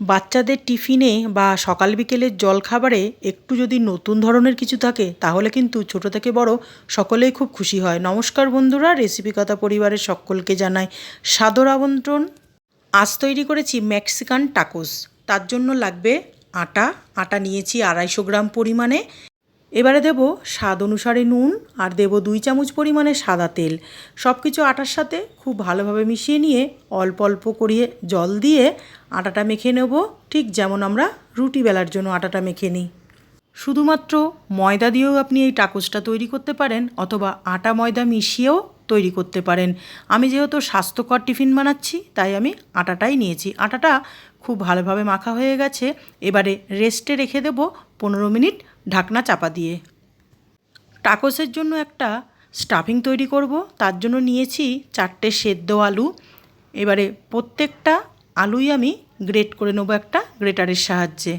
বাচ্চাদের টিফিনে বা সকাল বিকেলের জলখাবারে একটু যদি নতুন ধরনের কিছু থাকে, তাহলে কিন্তু ছোট থেকে বড় সকলেই খুব খুশি হয়। নমস্কার বন্ধুরা রেসিপি কথা পরিবারের সকলকে জানাই সাদর আমন্ত্রণ। আজ তৈরি করেছি মেক্সিকান টাকোস তার জন্য লাগবে আটা। আটা নিয়েছি আড়াইশো গ্রাম পরিমাণে। এবারে দেব স্বাদ অনুসারে নুন আর দেব দুই চামচ পরিমাণে সাদা তেল। সব কিছু আটার সাথে খুব ভালোভাবে মিশিয়ে নিয়ে অল্প অল্প করিয়ে জল দিয়ে আটাটা মেখে নেব। ঠিক যেমন আমরা রুটি বেলার জন্য আটাটা মেখে নিই। শুধুমাত্র ময়দা দিয়েও আপনি এই টাকোসটা তৈরি করতে পারেন অথবা আটা ময়দা মিশিয়েও তৈরি করতে পারেন। আমি যেহেতু স্বাস্থ্যকর টিফিন বানাচ্ছি, তাই আমি আটাটাই নিয়েছি। আটাটা খুব ভালোভাবে মাখা হয়ে গেছে। এবারে রেস্টে রেখে দেব পনেরো মিনিট ঢাকনা চাপা দিয়ে। টাকোসের জন্য একটা স্টাফিং তৈরি করব। তার জন্য নিয়েছি চারটে সেদ্ধ আলু। এবারে প্রত্যেকটা আলুই আমি গ্রেট করে নেব একটা গ্রেটারের সাহায্যে।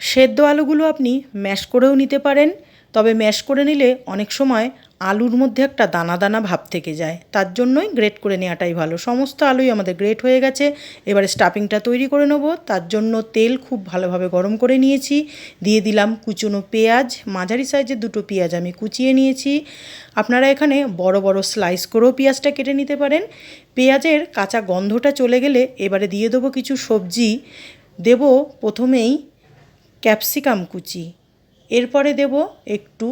সেদ্ধ আলুগুলো আপনি ম্যাশ করেও নিতে পারেন। তবে ম্যাশ করে নিলে অনেক সময় আলুর মধ্যে একটা দানা দানা ভাব থেকে যায়। তার জন্যই গ্রেট করে নেওয়াটাই ভালো। সমস্ত আলুই আমাদের গ্রেট হয়ে গেছে। এবারে স্টাফিংটা তৈরি করে নেব। তার জন্য তেল খুব ভালোভাবে গরম করে নিয়েছি। দিয়ে দিলাম কুচনো পেঁয়াজ। মাঝারি সাইজের দুটো পেঁয়াজ আমি কুচিয়ে নিয়েছি। আপনারা এখানে বড় বড় স্লাইস করেও পেঁয়াজটা কেটে নিতে পারেন। পেঁয়াজের কাঁচা গন্ধটা চলে গেলে এবারে দিয়ে দেবো কিছু সবজি। দেব প্রথমেই ক্যাপসিকাম কুচি। এরপরে দেব একটু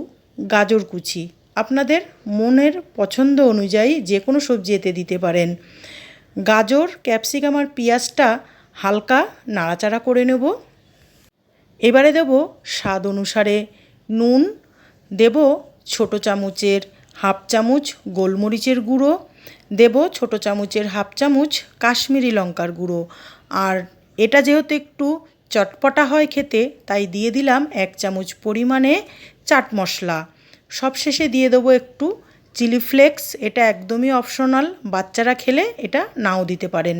গাজর কুচি। আপনাদের মনের পছন্দ অনুযায়ী যে কোনো সবজি এতে দিতে পারেন। গাজর, ক্যাপসিকাম আর পেঁয়াজটা হালকা নাড়াচাড়া করে নেব। এবারে দেব স্বাদ অনুসারে নুন। দেব ছোটো চামচের হাফ চামচ গোলমরিচের গুঁড়ো। দেব ছোটো চামচের হাফ চামচ কাশ্মীরি লঙ্কার গুঁড়ো। আর এটা যেহেতু একটু চটপটা হয় খেতে, তাই দিয়ে দিলাম এক চামচ পরিমাণে চাট মশলা। সবশেষে দিয়ে দেবো একটু চিলি ফ্লেক্স, এটা একদমই অপশনাল। বাচ্চারা খেলে এটা নাও দিতে পারেন।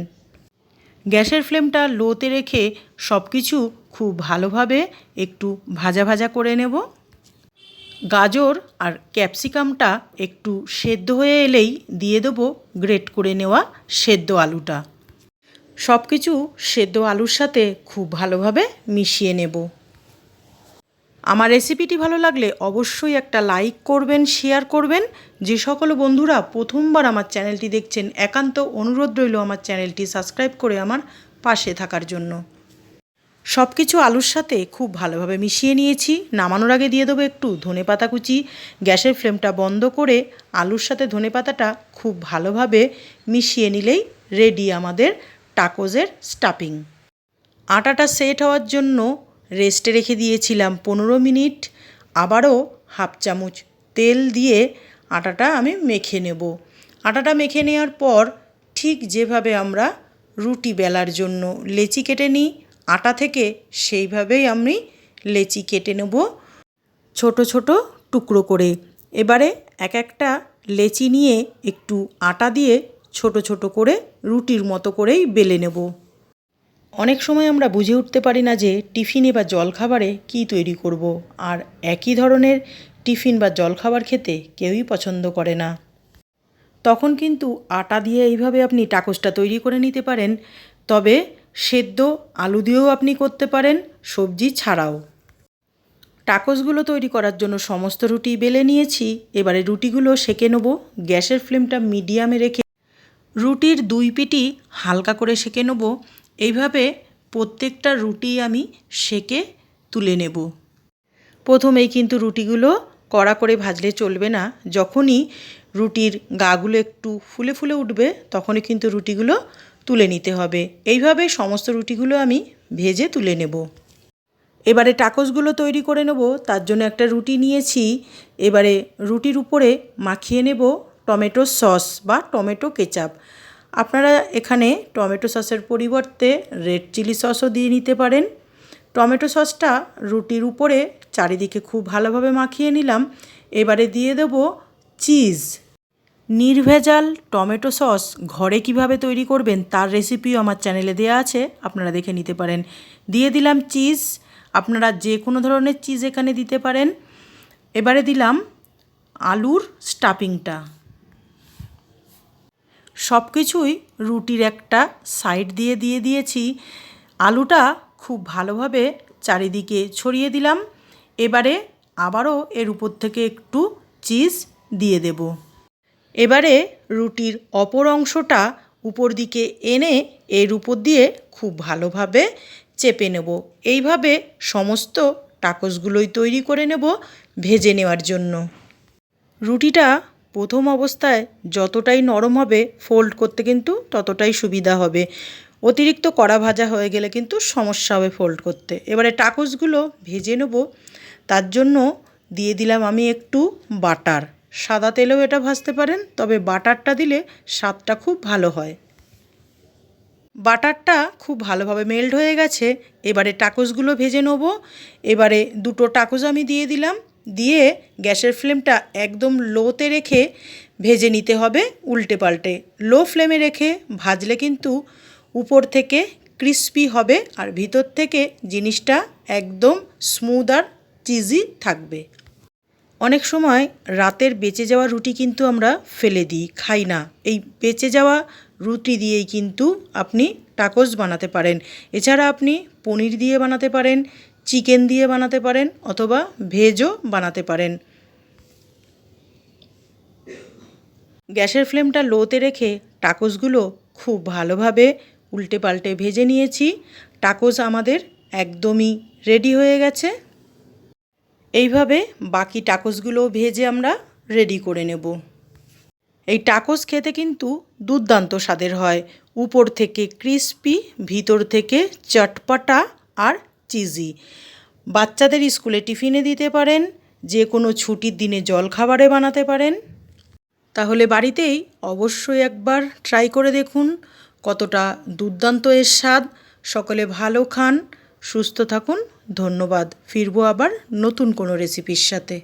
গ্যাসের ফ্লেমটা লোতে রেখে সব কিছু খুব ভালোভাবে একটু ভাজা ভাজা করে নেব। গাজর আর ক্যাপসিকামটা একটু সেদ্ধ হয়ে এলেই দিয়ে দেবো গ্রেট করে নেওয়া সেদ্ধ আলুটা। সব কিছু সেদ্ধ আলুর সাথে খুব ভালোভাবে মিশিয়ে নেব। আমার রেসিপিটি ভালো লাগলে অবশ্যই একটা লাইক করবেন শেয়ার করবেন। যে সকল বন্ধুরা প্রথমবার আমার চ্যানেলটি দেখছেন, একান্ত অনুরোধ রইল আমার চ্যানেলটি সাবস্ক্রাইব করে আমার পাশে থাকার জন্য। সব কিছু আলুর সাথে খুব ভালোভাবে মিশিয়ে নিয়েছি। নামানোর আগে দিয়ে দেবো একটু ধনে পাতা কুচি। গ্যাসের ফ্লেমটা বন্ধ করে আলুর সাথে ধনে পাতাটা খুব ভালোভাবে মিশিয়ে নিলেই রেডি আমাদের টাকোজের স্টাফিং আটাটা সেট হওয়ার জন্য রেস্টে রেখে দিয়েছিলাম পনেরো মিনিট। আবারও হাফ চামচ তেল দিয়ে আটাটা আমি মেখে নেব। আটাটা মেখে নেওয়ার পর ঠিক যেভাবে আমরা রুটি বেলার জন্য লেচি কেটে নিই, আটা থেকে সেইভাবেই আমি লেচি কেটে নেব। ছোট ছোট টুকরো করে। এবারে এক একটা লেচি নিয়ে একটু আটা দিয়ে ছোট ছোট করে রুটির মতো করেই বেলে নেব। অনেক সময় আমরা বুঝে উঠতে পারি না যে টিফিনে বা জলখাবারে কী তৈরি করব, আর একই ধরনের টিফিন বা জলখাবার খেতে কেউই পছন্দ করে না। তখন কিন্তু আটা দিয়ে এইভাবে আপনি টাকোসটা তৈরি করে নিতে পারেন, তবে সেদ্ধ আলু দিয়েও আপনি করতে পারেন, সবজি ছাড়াও। টাকোসগুলো তৈরি করার জন্য সমস্ত রুটি বেলে নিয়েছি, এবারে রুটিগুলো সেকে নেব, গ্যাসের ফ্লেমটা মিডিয়ামে রেখে। রুটির দুই পিটি হালকা করে সেকে নেব এইভাবে প্রত্যেকটা রুটি আমি সেকে তুলে নেব। প্রথমেই কিন্তু রুটিগুলো কড়া করে ভাজলে চলবে না। যখনই রুটির গাগুলো একটু ফুলে ফুলে উঠবে, তখনই কিন্তু রুটিগুলো তুলে নিতে হবে। এইভাবে সমস্ত রুটিগুলো আমি ভেজে তুলে নেব। এবারে টাকোসগুলো তৈরি করে নেব। তার জন্য একটা রুটি নিয়েছি। এবারে রুটির উপরে মাখিয়ে নেব টমেটো সস বা টমেটো কেচাপ। আপনারা এখানে টমেটো সসের পরিবর্তে রেড চিলি সসও দিয়ে নিতে পারেন। টমেটো সসটা রুটির উপরে চারিদিকে খুব ভালোভাবে মাখিয়ে নিলাম। এবারে দিয়ে দেব চিজ। নির্ভেজাল টমেটো সস ঘরে কীভাবে তৈরি করবেন তার রেসিপিও আমার চ্যানেলে দেওয়া আছে, আপনারা দেখে নিতে পারেন। দিয়ে দিলাম চিজ। আপনারা যে কোনো ধরনের চিজ এখানে দিতে পারেন। এবারে দিলাম আলুর স্টাফিংটা। সব কিছুই রুটির একটা সাইড দিয়ে দিয়ে দিয়েছি। আলুটা খুব ভালোভাবে চারিদিকে ছড়িয়ে দিলাম। এবারে আবারও এর উপর থেকে একটু চিজ দিয়ে দেব। এবারে রুটির অপর অংশটা উপর দিকে এনে এর উপর দিয়ে খুব ভালোভাবে চেপে নেব। এইভাবে সমস্ত টাকসগুলোই তৈরি করে নেব ভেজে নেওয়ার জন্য। রুটিটা প্রথম অবস্থায় যতটাই নরম হবে ফোল্ড করতে কিন্তু ততটাই সুবিধা হবে। অতিরিক্ত কড়া ভাজা হয়ে গেলে কিন্তু সমস্যা হবে ফোল্ড করতে। এবারে টাকোসগুলো ভেজে নেব। তার জন্য দিয়ে দিলাম আমি একটু বাটার। সাদা তেলেও এটা ভাজতে পারেন, তবে বাটারটা দিলে স্বাদটা খুব ভালো হয়। বাটারটা খুব ভালোভাবে মেল্ট হয়ে গেছে। এবারে টাকোসগুলো ভেজে নেব। এবারে দুটো টাকোস আমি দিয়ে দিলাম। দিয়ে গ্যাসের ফ্লেমটা একদম লোতে রেখে ভেজে নিতে হবে উল্টে পাল্টে। লো ফ্লেমে রেখে ভাজলে কিন্তু উপর থেকে ক্রিস্পি হবে আর ভিতর থেকে জিনিসটা একদম স্মুথ আর চিজি থাকবে। অনেক সময় রাতের বেঁচে যাওয়া রুটি কিন্তু আমরা ফেলে দিই, খাই না। এই বেঁচে যাওয়া রুটি দিয়েই কিন্তু আপনি টাকোস বানাতে পারেন। এছাড়া আপনি পনির দিয়ে বানাতে পারেন চিকেন দিয়ে বানাতে পারেন অথবা ভেজও বানাতে পারেন। গ্যাসের ফ্লেমটা লোতে রেখে টাকোসগুলো খুব ভালোভাবে উল্টে পাল্টে ভেজে নিয়েছি। টাকোস আমাদের একদমই রেডি হয়ে গেছে। এইভাবে বাকি টাকোসগুলো ভেজে আমরা রেডি করে নেব। এই টাকোস খেতে কিন্তু দুর্দান্ত স্বাদের হয়। উপর থেকে ক্রিস্পি, ভিতর থেকে চটপটা আর চিজি বাচ্চাদের স্কুলে টিফিনে দিতে পারেন, যে কোনো ছুটির দিনে জল খাবারে বানাতে পারেন। তাহলে বাড়িতেই অবশ্যই একবার ট্রাই করে দেখুন কতটা দুর্দান্ত এর স্বাদ। সকলে ভালো খান, সুস্থ থাকুন, ধন্যবাদ। ফিরবো আবার নতুন কোনো রেসিপির সাথে।